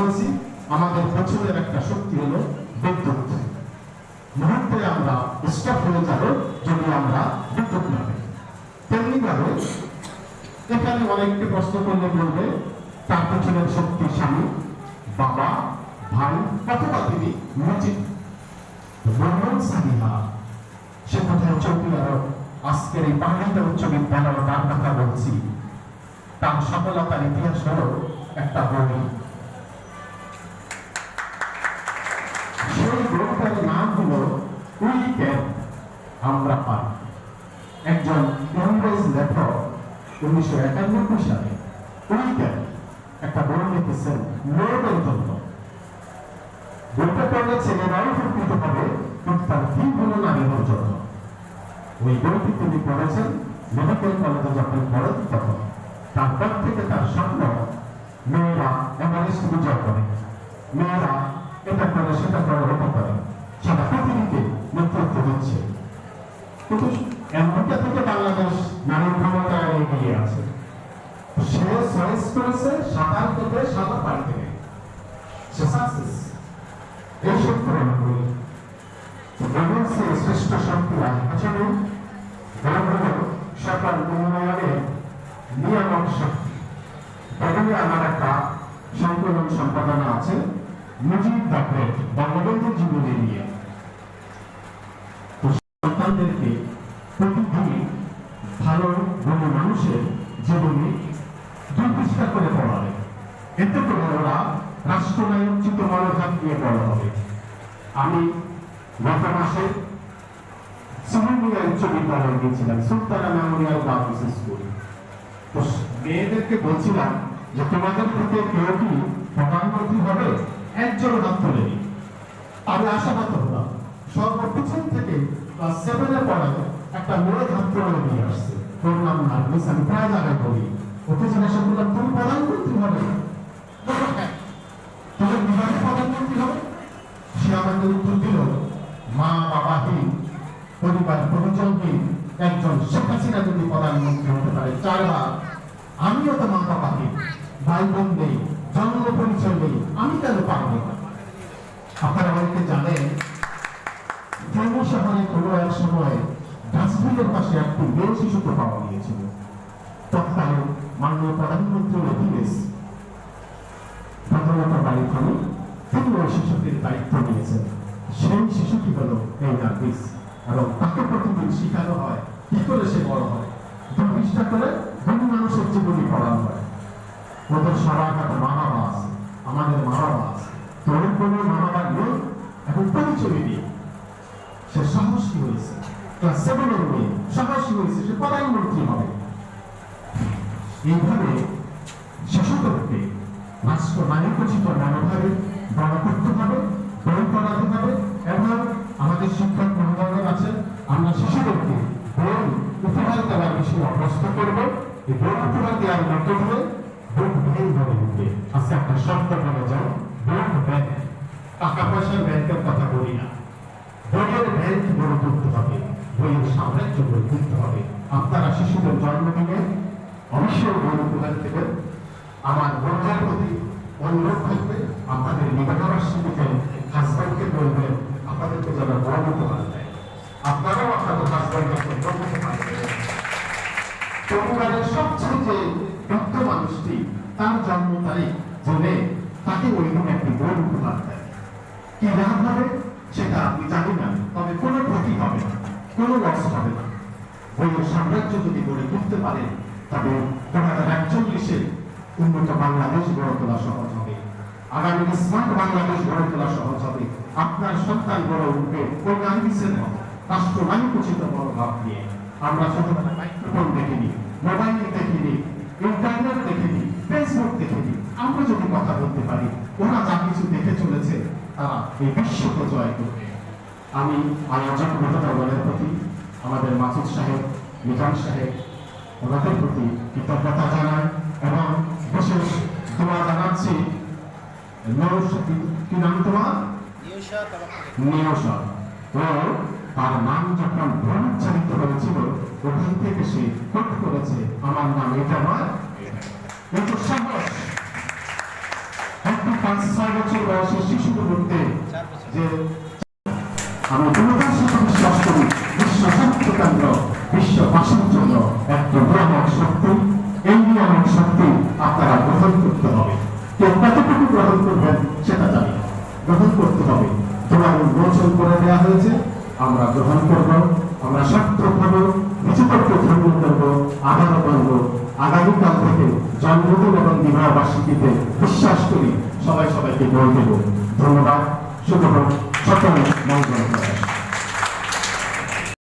বলছি আমাদের পেছনের একটা শক্তি হলো বিদ্যুৎ। মুহূর্তে আমরা স্টপ হয়ে যাব যদি আমরা বিদ্যুৎ না পাই তেমনি ভাবে এখানে অনেককে প্রশ্ন করলে বলবে, তার পেছনের শক্তি স্বামী, বাবা, ভাই, অথবা তিনি নিজে। ব্রাহ্মণ সাহিহা সে কোথায় চৌকিয়ার আজকের এই বাংলাদেশ উচ্চ বিদ্যালয় তার কথা বলছি। তার সফলতার ইতিহাস হলো একটা বই। উইকেন্ড আমরা পাই। একজন ইংরেজ লেখক উনিশশো একানব্বই সালে উইকেন্ড একটা বই লিখেছেন জন্য। বইটা পড়লে ছেলেরাও উপকৃত হবে, কিন্তু তার থিম হলো নারীদের জন্য। ওই বইটি তিনি পড়েছেন মেডিকেল কলেজে যখন পড়েন তখন। তারপর থেকে তার স্বপ্ন, মেয়েরা এভারেস্ট বিজয় করে। মেয়েরা এটা করে, সেটা করে, ওটা করে। সারা চয়েস সাঁতার কেটে সাঁতার পাড়ি থেকে সে সাকসেস এই সূত্র অনুযায়ী শ্রেষ্ঠ শক্তি গণগ্রহ সকল উন্নয়নের নিয়ামক শক্তি। এখানে আমার একটা সংকলন সম্পাদনা আছে। মুজিব ডাক্তার বঙ্গবন্ধু জীবনী নিয়ে। সন্তানদেরকে প্রতিদিন ভালো গুণী মানুষের জীবনী পৃষ্ঠা করে পড়াবে এতে করে ওরা রাষ্ট্রনায়ক চিত মনোভাব নিয়ে বড় হবে। আমি গত মাসে সিমুলিয়া উচ্চ বিদ্যালয়ে গিয়েছিলাম, সুলতানা মেমোরিয়াল গার্লস স্কুল। তো মেয়েদেরকে বলছিলাম যে তোমাদের থেকে কেউ কি প্রধানমন্ত্রী হবে? একজন হাত তুলে আমি আশাবাদ হলাম সর্বপ্রথম থেকে ক্লাস সেভেনে পড়ায় একটা মেয়ে হাত তুলে নিয়ে আসছে। তোর নাম নার্গিস, আমি প্রায় জায়গায় বলি। জিজ্ঞাসা করলাম তুমি প্রধানমন্ত্রী হবে। বলল। বিভাগে প্রধানমন্ত্রী হবে। সে আমাকে উত্তর দিল, মা বাবাহীন পরিবার পরিজনহীন একজন শেখ হাসিনা যদি প্রধানমন্ত্রী হতে পারে, চারবার আমিও তো মা বাবাহীন ভাই বোন নেই জন্ম পরিচয় নেই আমি কেন পারব আপনারা অনেকে জানেন, জন্ম শহরে কোনো এক সময় ডাস্টবিনের পাশে একটি মেয়ে শিশুকে পাওয়া গিয়েছিল। তৎকালীন মাননীয় প্রধানমন্ত্রী অভিনেশ প্রথমত বাড়ি খানি তিনি ওই শিশুটির দায়িত্ব নিয়েছেন। সেই শিশুটি হলো এই নার্গিস এবং তাকে প্রতিদিন শেখানো হয়, কি করে সে বড় হয়। দুর্বিষ্ঠা করে ধনী মানুষের জীবনী পড়ানো হয়। ওদের সবার একটা মা বাবা আছে, আমাদের মা বাবা আছে। তোর কোনো মা বাবা নেই এখন পরিচয় দিয়ে সে সাহসী হয়েছে, ক্লাস সেভেনের মেয়ে সাহসী হয়েছে, সে প্রধানমন্ত্রী হবে। এইভাবে শিশুদেরকে রাষ্ট্র নারীকোচিত মনোভাবে বড় করতে হবে, বই করাতে হবে, এবং আমাদের শিক্ষক মহোদয় আছেন, আমরা শিশুদেরকে বই উপহার দেওয়ার বিষয়ে অভ্যস্ত করব। এই বই উপহার দেওয়ার ধরে উঠবে আজকে একটা শব্দ বলে যাও। বুক ব্যাংক, টাকা পয়সার ব্যাংকের কথা বলি না। বইয়ের ব্যাংক গড়ে তুলতে হবে, বইয়ের সাম্রাজ্য গড়ে তুলতে হবে। আপনারা শিশুদের জন্মদিনে অবশ্যই উপহার দেবেন আমার বন্ধুদের প্রতি অনুরোধ থাকবে। আপনাদের নিকটবাসীকে হাজব্যান্ডকে বলবেন আপনাদেরকে যেন বড় দেয় আপনারাও আপনাদের হাজব্যান্ডকে বড় পরিবারের সবচেয়ে যে বৃদ্ধ মানুষটি তার জন্ম তারিখ জেনে তাকে ওই একটি বই উপহার দেয়। কি লাভ হবে সেটা আপনি জানি না, তবে কোনো ক্ষতি হবে না, কোনো লস হবে না। বইয়ের সাম্রাজ্য যদি গড়ে তুলতে পারে তবে দু হাজার একচল্লিশে উন্নত বাংলাদেশ গড়ে তোলা সহজ হবে। আগামী স্মার্ট বাংলাদেশ গড়ে তোলা সহজ হবে। আপনার সন্তান গড়ে উঠবে গান্ধীসের মতো রাষ্ট্র নারীকুচিত মনোভাব নিয়ে আমরা ছোটবেলা মাইক্রোফোন দেখিনি মোবাইল দেখিনি ইন্টারনেট দেখিনি ফেসবুক দেখিনি। আমরা যদি কথা বলতে পারি, ওরা যা কিছু দেখে চলেছে, তারা এই বিশ্বকে জয় করবে। আমি আয়োজক মহোদয়ের প্রতি আমাদের মাসুদ সাহেব, মিজান সাহেব ওনাদের প্রতি কৃতজ্ঞতা জানাই এবং বিশেষ দোয়া জানাচ্ছি। কি নাম তোমার? নিয়সা ও তার নাম যখন ভ্রমোচ্চারিত হয়েছিল ওখান থেকে সে কোট করেছে। আমার নাম এটা নয়। কিন্তু সাহস। একটু পাঁচ ছয় বছর বয়সী শিশুর মধ্যে যে আমি গ্রহণ করতে হবে। তোমার উন্মোচন করে দেওয়া হয়েছে। আমরা গ্রহণ করব, আমরা সার্থক হব নিজেদেরকে ধন্য করব, আবারও বলব, আগামীকাল থেকে জন্মদিন এবং বিবাহ বার্ষিকীতে বিশ্বাস করি সবাই সবাইকে বল দেব। ধন্যবাদ, শুভ সকল প্রয়াস